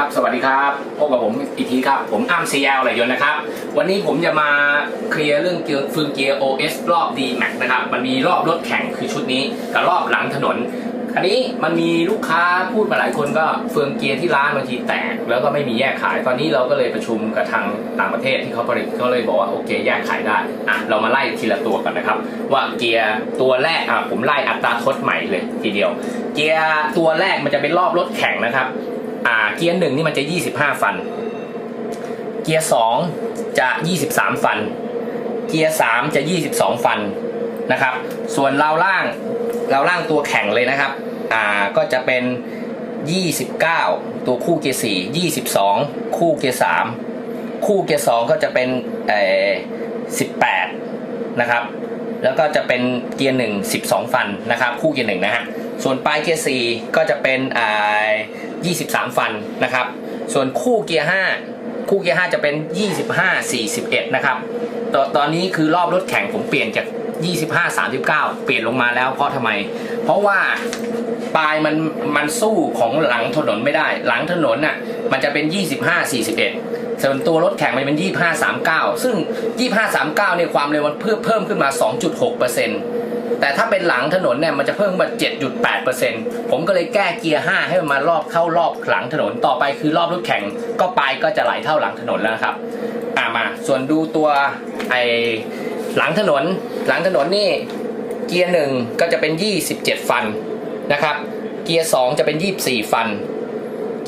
ครับสวัสดีครับพบกับผมอีกทีครับ ผมอ้าม CL ไหลยนนะครับ วันนี้ผมจะมาเคลียร์เรื่องเกียร์ฟืนเกียร์ OS รอบ D Max นะครับ มันมีรอบรถแข่งคือชุดนี้ กับรอบหลังถนน อันนี้มันมีลูกค้าพูดมาหลายคนก็เฟืองเกียร์ที่ร้านบางทีแตก แล้วก็ไม่มีแยกขาย ตอนนี้เราก็เลยประชุมกับทางต่างประเทศที่เขาผลิตเขาเลยบอกว่าโอเคแยกขายได้อะเรามาไล่ทีละตัวกันนะครับ ว่าเกียร์ตัวแรกอะผมไล่อัตราทดใหม่เลยทีเดียว เกียร์ตัวแรกมันจะเป็นรอบรถแข่งนะครับ อ่าเกียร์หนึ่งนี่มันจะ 25 ฟัน เกียร์สองจะ 23 ฟัน เกียร์สามจะ 22 ฟันนะครับ ส่วนราวล่างราวล่างตัวแข่งเลยนะครับอ่าก็จะเป็น 29 ตัวคู่เกียร์สี่22 คู่เกียร์สามคู่เกียร์สองก็จะเป็นเอ่อ18 นะครับ แล้วก็จะเป็นเกียร์หนึ่ง12 ฟันนะครับ คู่เกียร์หนึ่งนะฮะส่วนปลายเกียร์สี่ก็จะเป็นอ่า 23 ฟันนะครับ ส่วนคู่เกียร์ห้าคู่เกียร์ห้าจะเป็น 25 41 นะครับตตอนนี้คือรอบรถแข่งผมเปลี่ยนจาก 25 39 เปลี่ยนลงมาแล้วเพราะทำไม เพราะว่าปลายมันมันสู้ของหลังถนนไม่ได้ หลังถนนน่ะมันจะเป็น 25 41ส่วนตัวรถแข่งมันเป็น 25 39 ซึ่ง 25 39 เนี่ยความเร็วมันเพิ่มเพิ่มขึ้นมา 2.6% แต่ถ้าเป็นหลังถนนเนี่ยมันจะเพิ่มมา 7.8%ผมก็เลยแก้เกียร์5ให้มันมารอบเข้ารอบหลังถนนต่อไปคือรอบรถแข่งก็ไปก็จะไหลเท่าหลังถนนแล้วครับอ่ามาส่วนดูตัวไอหลังถนนหลังถนนนี่เกียร์หนึ่งก็จะเป็น 27 ฟันนะครับเกียร์2จะเป็น 24 ฟัน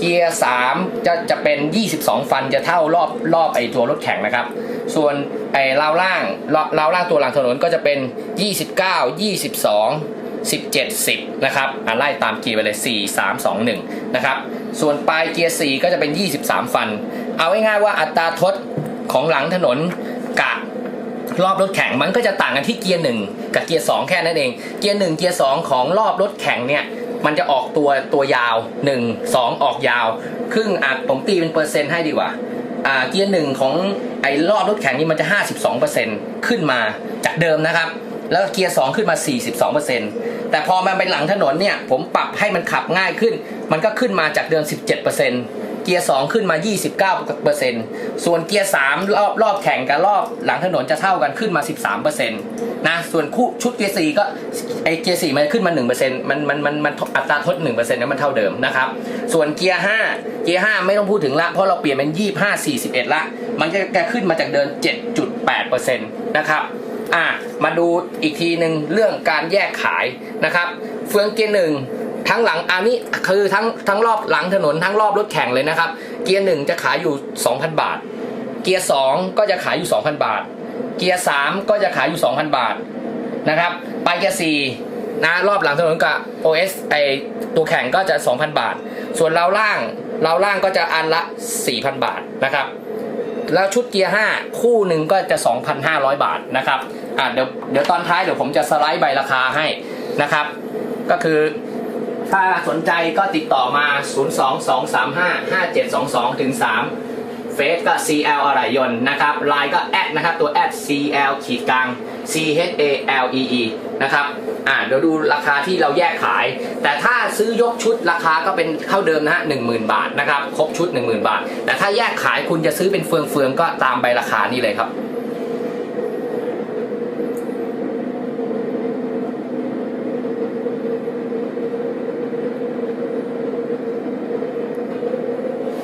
เกียร์3จะจะเป็น 22 ฟันจะเท่ารอบรอบไอตัวรถแข่งนะครับ ส่วนไอราวล่างราวล่างตัวหลังถนนก็จะเป็น 29 22 17 10นะครับอะไล่ตามเกียร์ไปเลย 4 3 2 1นะครับ ส่วนปลายเกียร์4ก็จะเป็น 23 ฟัน เอาง่ายๆว่าอัตราทดของหลังถนนกับรอบรถแข่งมันก็จะต่างกันที่เกียร์หนึ่งกับเกียร์สองแค่นั้นเอง เกียร์หนึ่งเกียร์สองของรอบรถแข่งเนี่ย มันจะออกตัวตัวยาว 1 2 ออกยาว ครึ่งอะผมตีเป็นเปอร์เซ็นต์ให้ดีกว่าอ่าเกียร์หนึ่งของไอ้รอบรถแข่งนี่มันจะ 52%ขึ้นมาจากเดิมนะครับ แล้วเกียร์สองขึ้นมา 42%แต่พอมันไปหลังถนนเนี่ย ผมปรับให้มันขับง่ายขึ้น มันก็ขึ้นมาจากเดิม 17% เกียร์สองขึ้นมา 29%ส่วนเกียร์สามรอบรอบแข่งกับรอบหลังถนนจะเท่ากันขึ้นมา 13%นะ ส่วนคู่ชุดเกียร์สี่ก็ไอเกียร์สี่มันขึ้นมา 1%มันมันมันมันอัตราทด 1%เนี่ยมันเท่าเดิมนะครับ ส่วนเกียร์ห้าเกียร์ห้าไม่ต้องพูดถึงละ เพราะเราเปลี่ยนเป็น 25 41 ละ มันจะจะขึ้นมาจากเดิม 7.8%นะครับอะมาดูอีกทีหนึ่งเรื่องการแยกขายนะครับ เฟืองเกียร์หนึ่ง ทั้งหลังอันนี้คือทั้งทั้งรอบหลังถนนทั้งรอบรถแข่งเลยนะครับ เกียร์หนึ่งจะขายอยู่ 2,000 บาท เกียร์สองก็จะขายอยู่ 2,000 บาท เกียร์สามก็จะขายอยู่ 2,000 บาทนะครับ ไปเกียร์สี่นะรอบหลังถนนกับ OS ไอตัวแข่งก็จะ 2,000 บาท ส่วนเราล่างเราล่างก็จะอันละ 4,000 บาทนะครับแล้วชุดเกียร์ 5 คู่หนึ่งก็จะ 2,500 บาทนะครับอะเดี๋ยวเดี๋ยวตอนท้ายเดี๋ยวผมจะสไลด์ใบราคาให้นะครับ ก็คือ ถ้าสนใจก็ติดต่อมา 022355722ถึง3เฟซก็ CL อะไรยนนะครับไลน์ก็แอดนะครับ ตัวแอด CL ขีดกลาง C H A L E E นะครับอ่าเดี๋ยวดูราคาที่เราแยกขาย แต่ถ้าซื้อยกชุดราคาก็เป็นเท่าเดิมนะฮะหนึ่งหมื่นบาทนะครับ ครบชุด 10,000 บาท แต่ถ้าแยกขายคุณจะซื้อเป็นเฟืองเฟืองๆก็ตามใบราคานี่เลยครับ